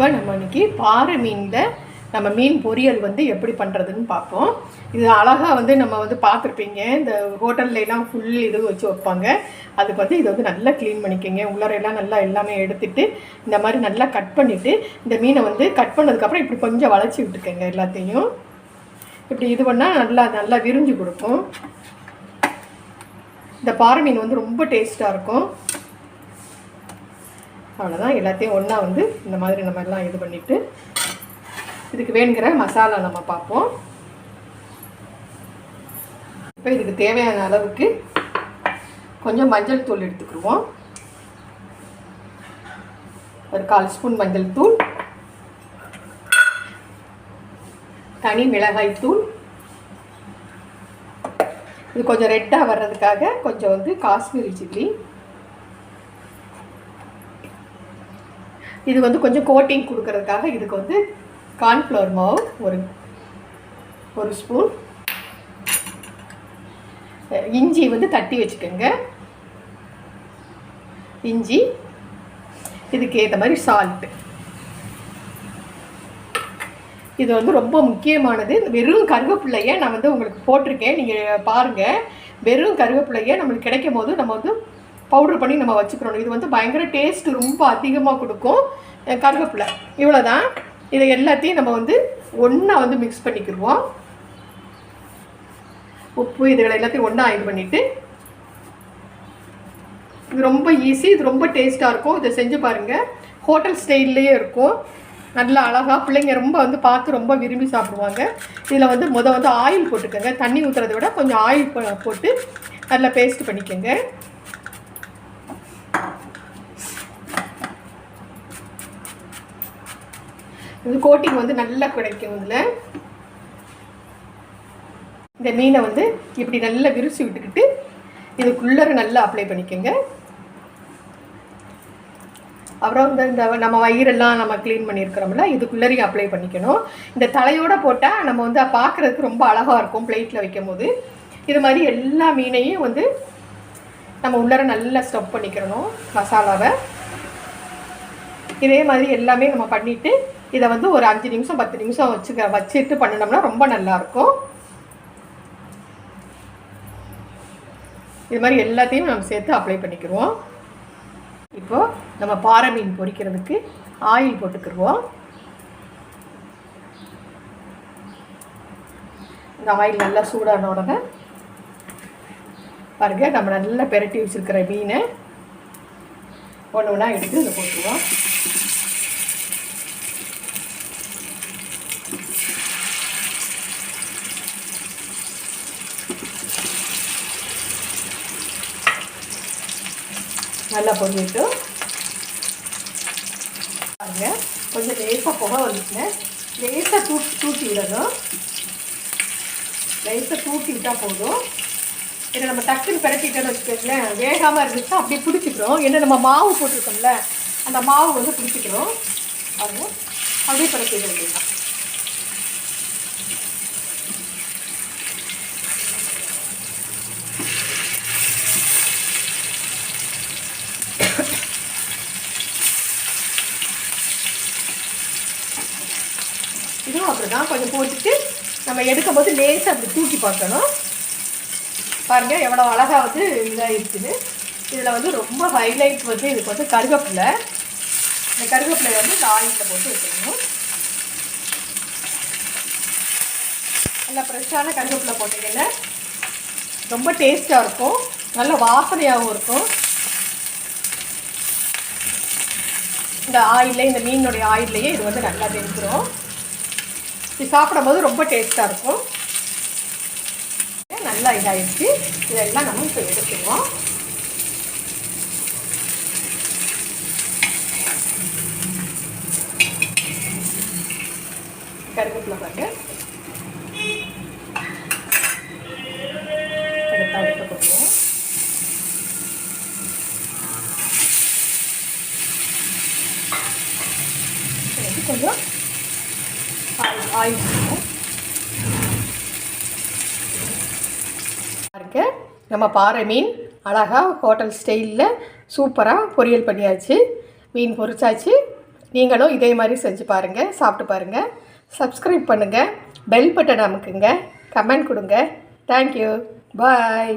இப்போ நம்ம இன்றைக்கி பாறை மீனில் நம்ம மீன் பொரியல் வந்து எப்படி பண்ணுறதுன்னு பார்ப்போம். இது அழகாக வந்து நம்ம வந்து பார்த்துருப்பீங்க. இந்த ஹோட்டல்லாம் ஃபுல் இது வச்சு வைப்பாங்க. அதுக்கு வந்து இதை வந்து நல்லா க்ளீன் பண்ணிக்கோங்க. உள்ளாரையெல்லாம் நல்லா எல்லாமே எடுத்துட்டு இந்த மாதிரி நல்லா கட் பண்ணிவிட்டு இந்த மீனை வந்து கட் பண்ணதுக்கப்புறம் இப்படி கொஞ்சம் வளைச்சி விட்டுக்கோங்க எல்லாத்தையும். இப்படி இது பண்ணால் நல்லா நல்லா விரிஞ்சு கொடுக்கும். இந்த பாறை மீன் வந்து ரொம்ப டேஸ்ட்டாக இருக்கும். அவ்வளோதான் எல்லாத்தையும் ஒன்றா வந்து இந்த மாதிரி நம்ம எல்லாம் இது பண்ணிவிட்டு இதுக்கு வேணுங்கிற மசாலா நம்ம பார்ப்போம். இப்போ இதுக்கு தேவையான அளவுக்கு கொஞ்சம் மஞ்சள் தூள் எடுத்துக்கிடுவோம். ஒரு கால் ஸ்பூன் மஞ்சள் தூள் தனி மிளகாய் தூள். இது கொஞ்சம் ரெட்டாக வர்றதுக்காக கொஞ்சம் வந்து காஷ்மீரி சில்லி. இது வந்து கொஞ்சம் கோட்டிங் கொடுக்கறதுக்காக இதுக்கு வந்து கார்ன்ஃப்ளவர் மாவு ஒரு ஒரு ஸ்பூன் இஞ்சி வந்து தட்டி வச்சுக்கோங்க. இஞ்சி இதுக்கு ஏற்ற மாதிரி சால்ட்டு இது வந்து ரொம்ப முக்கியமானது. வெறும் கருவேப்பிள்ளையை நான் வந்து உங்களுக்கு போட்டிருக்கேன். நீங்கள் பாருங்கள் வெறும் கருவேப்பிள்ளையை நம்மளுக்கு கிடைக்கும் போது நம்ம வந்து பவுடர் பண்ணி நம்ம வச்சுக்கிறோம் இது வந்து பயங்கர டேஸ்ட் ரொம்ப அதிகமாக கொடுக்கும். அஹ் கருவேப்பிலை. இவ்வளோதான் இதை எல்லாத்தையும் நம்ம வந்து ஒன்றா வந்து மிக்ஸ் பண்ணிக்கிடுவோம். உப்பு இதுகளை எல்லாத்தையும் ஒன்றா இது பண்ணிவிட்டு இது ரொம்ப ஈஸி இது ரொம்ப டேஸ்ட்டாக இருக்கும். இதை செஞ்சு பாருங்கள் ஹோட்டல் ஸ்டைல்லையே இருக்கும். நல்லா அழகாக பிள்ளைங்க ரொம்ப வந்து பார்த்து ரொம்ப விரும்பி சாப்பிடுவாங்க. இதில் வந்து முத வந்து ஆயில் போட்டுக்கோங்க. தண்ணி ஊற்றுறதை விட கொஞ்சம் ஆயில் போட்டு நல்லா பேஸ்ட் பண்ணிக்கோங்க. இது கோட்டிங் வந்து நல்லா கிடைக்கும் இதில். இந்த மீனை வந்து இப்படி நல்லா விரிச்சு விட்டுக்கிட்டு இதுக்குள்ளே நல்லா அப்ளை பண்ணிக்கோங்க. அப்புறம் இந்த இந்த நம்ம வயிறெல்லாம் நம்ம க்ளீன் பண்ணியிருக்கிறோம்ல இதுக்குள்ளரையும் அப்ளை பண்ணிக்கணும். இந்த தலையோட போட்டால் நம்ம வந்து பார்க்குறதுக்கு ரொம்ப அழகாக இருக்கும் பிளேட்டில் வைக்கும் போது இது மாதிரி எல்லா மீனையும் வந்து நம்ம உள்ளர நல்லா ஸ்டப் பண்ணிக்கிறணும் மசாலாவை. இதே மாதிரி எல்லாமே நம்ம பண்ணிவிட்டு இதை வந்து ஒரு அஞ்சு நிமிஷம் பத்து நிமிஷம் வச்சுக்க வச்சுட்டு பண்ணினோம்னா ரொம்ப நல்லாயிருக்கும். இது மாதிரி எல்லாத்தையும் நம்ம சேர்த்து அப்ளை பண்ணிக்கிடுவோம் இப்போது நம்ம பாறை மீன் பொரிக்கிறதுக்கு ஆயில் போட்டுக்கிடுவோம் இந்த ஆயில் நல்லா சூடான உடனே பாருங்க நம்ம நல்லா பெரட்டி வச்சுருக்கிற மீனை ஒன்று ஒன்றா எடுத்து இதை போட்டுருவோம். நல்லா பொரிட்டு பாருங்க. கொஞ்சம் லேசாக புகை வந்துச்சுங்க. லேசாக தூக்கி தூக்கி விடணும் லேசாக தூக்கி விட்டால் போதும். ஏன்னா நம்ம டக்குன்னு பிரட்டிட்டோன்னு வச்சுக்கோங்களேன் வேகாமல் இருந்துச்சுன்னா அப்படியே பிடிச்சிக்கிறோம். ஏன்னா நம்ம மாவு போட்டிருக்கோம்ல அந்த மாவு வந்து பிடிச்சிக்கிறோம் பாருங்க. அப்படியே பிரட்டிட வேண்டியதுதான் இதுவும் அப்படிதான் கொஞ்சம் போட்டுட்டு நம்ம எடுக்கும் போது லேசாக அப்படி தூக்கி பார்க்கணும். பாருங்கள் எவ்வளோ அழகாக வந்து இதாக இருக்குது இதில் வந்து ரொம்ப ஹைலைட் வந்து இதுக்கு வந்து கருவேப்பிலை. இந்த கருவேப்பிலை வந்து இந்த ஆயிலில் போட்டு வச்சுக்கணும் நல்லா ஃப்ரெஷ்ஷான கருவேப்பிலை போட்டிங்கன்னா ரொம்ப டேஸ்ட்டாக இருக்கும். நல்ல வாசனையாகவும் இருக்கும். இந்த ஆயிலே இந்த மீனுடைய ஆயிலையே இது வந்து நல்லா தெரிஞ்சிடும் இது சாப்பிடும்போது ரொம்ப டேஸ்ட்டாக இருக்கும். நல்லா இதாகிடுச்சு இதெல்லாம் நம்ம இப்போ எடுத்துக்குவோம். கருவேப்பிலை பாருங்க அடுத்த அடுத்த கொஞ்சம் ஆயில் ஆயில் பாருங்க. நம்ம பாறை மீன் அழகாக ஹோட்டல் ஸ்டைலில் சூப்பராக பொரியல் பண்ணியாச்சு. மீன் பொரிச்சாச்சு. நீங்களும் இதே மாதிரி செஞ்சு பாருங்கள் சாப்பிட்டு பாருங்கள் சப்ஸ்கிரைப் பண்ணுங்கள் பெல் பட்டன் அமுக்குங்க கமெண்ட் கொடுங்க. Thank you bye